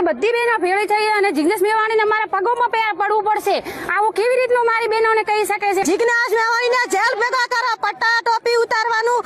બધી બહેનો ભેળી થઈ અને જિગ્નેશ મેવાણીને મારા પગોમાં પે- પડવું પડશે. આવું કેવી રીતનું મારી બહેનોને કહી શકે છે? જિજ્ઞાસ મેવાણીને જેલ ભેગા કરો પટ્ટા ટોપી ઉતારવાનું.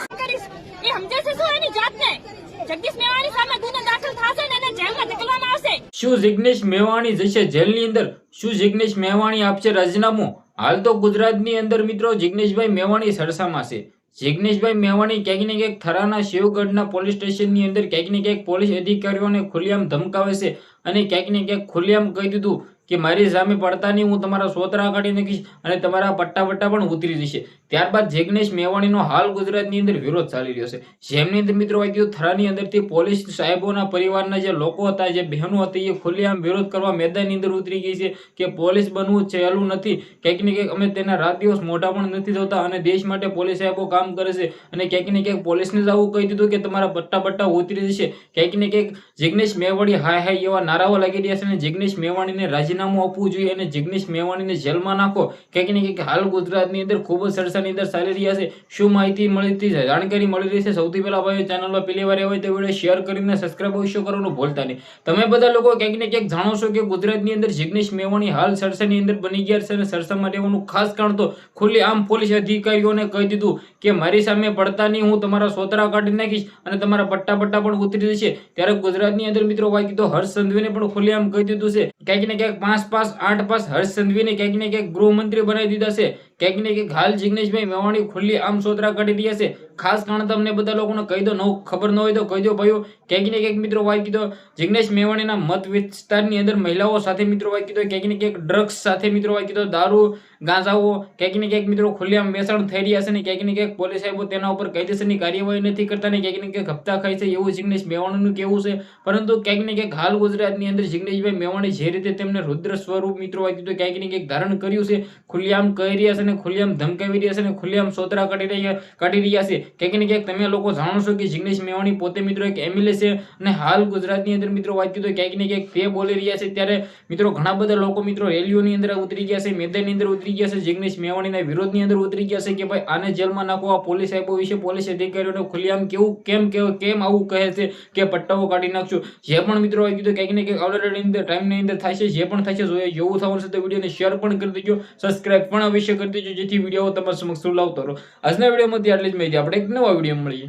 એ સમજે છે શું એની જાતને? જગદીશ મેવાણી સામે ગુનો દાખલ થશે ને એને જેલમાં ધકેલવામાં આવશે. શું જિગ્નેશ મેવાણી જશે જેલની અંદર? શું જિગ્નેશ મેવાણી આપશે રાજીનામું? હાલ તો ગુજરાતની અંદર મિત્રો જિગ્નેશભાઈ મેવાણી સરસામાં છે. જિગ્નેશભાઈ મેવાણી ક્યાંક ને ક્યાંક થરાના શિવગઢના પોલીસ સ્ટેશનની અંદર ક્યાંક ને ક્યાંક પોલીસ અધિકારીઓને ખુલ્લેઆમ ધમકાવે છે અને ક્યાંક ને ક્યાંક ખુલ્લેઆમ કહી દીધું કે મારી સામે પડતા નહીં, હું તમારા સોતરા કાઢી નાખીશ અને તમારા પટ્ટા પટ્ટા પણ ઉતરી જશે. ત્યારબાદ જિગ્નેશ મેવાણીનો હાલ ગુજરાતની અંદર વિરોધ ચાલી રહ્યો છે. જેમની અંદર મિત્રો કીધું, થરાની અંદરથી પોલીસ સાહેબોના પરિવારના જે લોકો હતા, જે બહેનો હતી, એ ખુલ્લેઆમ વિરોધ કરવા મેદાનની અંદર ઉતરી ગઈ છે કે પોલીસ બનવું સહેલું નથી. ક્યાંક ને ક્યાંક અમે તેના રાત દિવસ મોટા પણ નથી થતા અને દેશ માટે પોલીસ સાહેબો કામ કરે છે. અને ક્યાંક ને ક્યાંક પોલીસને જ આવું કહી દીધું કે તમારા પટ્ટા પટ્ટા ઉતરી જશે. ક્યાંક ને ક્યાંક જિગ્નેશ મેવાણી હાય હાય એવા નારાઓ લાગી રહ્યા છે અને જિગ્નેશ મેવાણીને રાજીનામું આપવું જોઈએ અને જિગ્નેશ મેવાણીને જેલમાં નાખો. ક્યાંક ને ક્યાંક હાલ ગુજરાતની અંદર ખૂબ જ સરસાની અંદર ચાલી રહ્યા છે. શું માહિતી મળી છે? જાણકારી મળી રહી છે. સૌથી પહેલા ભાઈ ચેનલમાં પહેલી વાર હોય તો વીડિયો શેર કરીને સબસ્ક્રાઇબ અવશ્ય કરવાનું ભૂલતા નહીં. તમે બધા લોકો ક્યાંક ને ક્યાંક જાણો છો કે ગુજરાતની અંદર જિગ્નેશ મેવાણી હાલ સરસાની અંદર બની ગયા છે અને સરસામાં રહેવાનું ખાસ કારણ તો ખુલ્લી આમ પોલીસ અધિકારીઓને કહી દીધું કે મારી સામે પડતા નહીં, હું તમારા સોતરા કાઢી નાખીશ અને તમારા પટ્ટા પટ્ટા પણ ઉતરી જશે. ત્યારે ગુજરાતની અંદર મિત્રો વાંચી તો હર્ષ સંઘવીને પણ ખુલ્લેઆમ કહી દીધું છે. ક્યાંક ને ક્યાંક પાંચ પાસ આઠ પાસ હર્ષ સંઘવીને ક્યાંક ને ક્યાંક ગૃહમંત્રી બનાવી દીધા છે ક્યાંક ને ક્યાંક હાલ જિગ્નેશભાઈ મેવાણી ખુલ્લી આમ સોતરા કાઢી રહ્યા છે ખાસ કારણ તમને બધા લોકોને કહી દો નવું ખબર ન હોય તો કહી દો ભાઈઓ ક્યાંક ને ક્યાંક મિત્રો વાંચી દો જિગ્નેશ મેવાણીના મત વિસ્તારની અંદર મહિલાઓ સાથે મિત્રો વાંચી દો ક્યાંક ને ક્યાંક ડ્રગ્સ સાથે મિત્રો વાંચી દો દારૂ ગાંજાઓ ક્યાંક ને ક્યાંક મિત્રો ખુલ્લેઆમ વેચાણ થઈ રહ્યા છે ને ક્યાંક ને ક્યાંક પોલીસ સાહેબો તેના ઉપર કાયદેસરની કાર્યવાહી નથી કરતા ને ક્યાંક ને ક્યાંક હપ્તા ખાય છે એવું જિગ્નેશ મેવાણીનું કેવું છે પરંતુ ક્યાંક ને ક્યાંક હાલ ગુજરાતની અંદર જિગ્નેશભાઈ મેવાણી જે રીતે તેમને રુદ્ર સ્વરૂપ મિત્રો વાંચી દો ક્યાંક ને ક્યાંક ધારણ કર્યું છે, ખુલ્લેઆમ કહી રહ્યા છે ને, ખુલ્લેઆમ ધમકાવી રહ્યા છે ને, ખુલ્લેઆમ સોતરા કાઢી રહ્યા કાઢી રહ્યા છે. ક્યાંક ને ક્યાંક તમે લોકો જાણો છો કે જિગ્નેશ મેવાણી પોતે મિત્રો એક એમએલએ છે અને હાલ ગુજરાતની અંદર મિત્રો વાત તો ક્યાંક ને ક્યાંક તે બોલી રહ્યા છે. ત્યારે મિત્રો ઘણા બધા લોકો મિત્રો રેલીઓની અંદર ઉતરી ગયા છે, મેદાનની અંદર ઉતરી ગયા છે, જિગ્નેશ મેવાણીના વિરોધની અંદર ઉતરી ગયા છે કે ભાઈ આને જેલમાં નાખો, આ પોલીસ સાહેબો વિશે પોલીસ અધિકારીઓને ખુલ્લેઆમ કેવું, કેમ કેમ આવું કહે છે કે પટ્ટાઓ કાઢી નાખશું જે પણ મિત્રો વાંચી કીધું, ક્યાંક ને ક્યાંક આવનારા અંદર ટાઈમની અંદર થાય છે, જે પણ થશે જોઈએ જેવું થવાનું છે તો વિડીયોને શેર પણ કરી દેજો. સબસ્ક્રાઇબ પણ અવશ્ય કરી દેજો. જેથી વીડિયો તમારા સમક્ષ લાવતો રહો. આજના વિડીયોમાંથી આટલી જ માહિતી. આપણે એક નવા વીડિયો મળીએ.